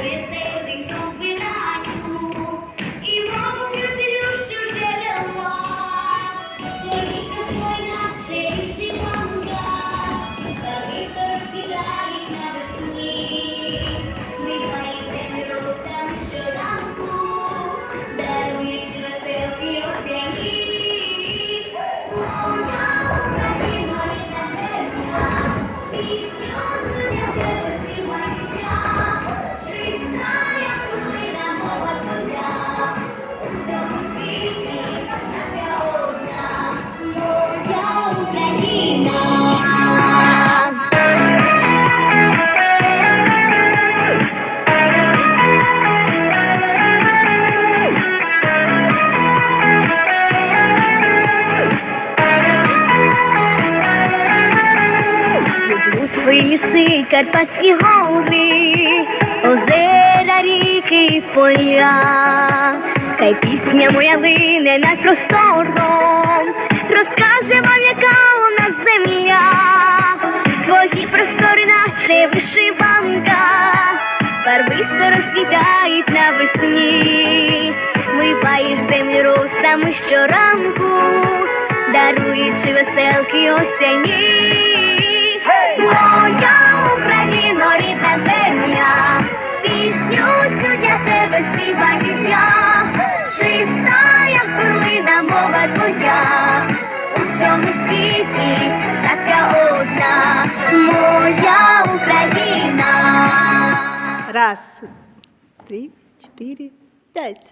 tres Карпатські гори, озера, ріки поля. Хай пісня моя лине над простором, розкаже вам, яка у нас земля. Твої простори, наче вишиванка, барвисто розцвітають навесні. Випаєш землю росами щоранку, даруючи веселки осяні. Моя світі така одна, моя Україна. Раз, три, чотири, п'ять.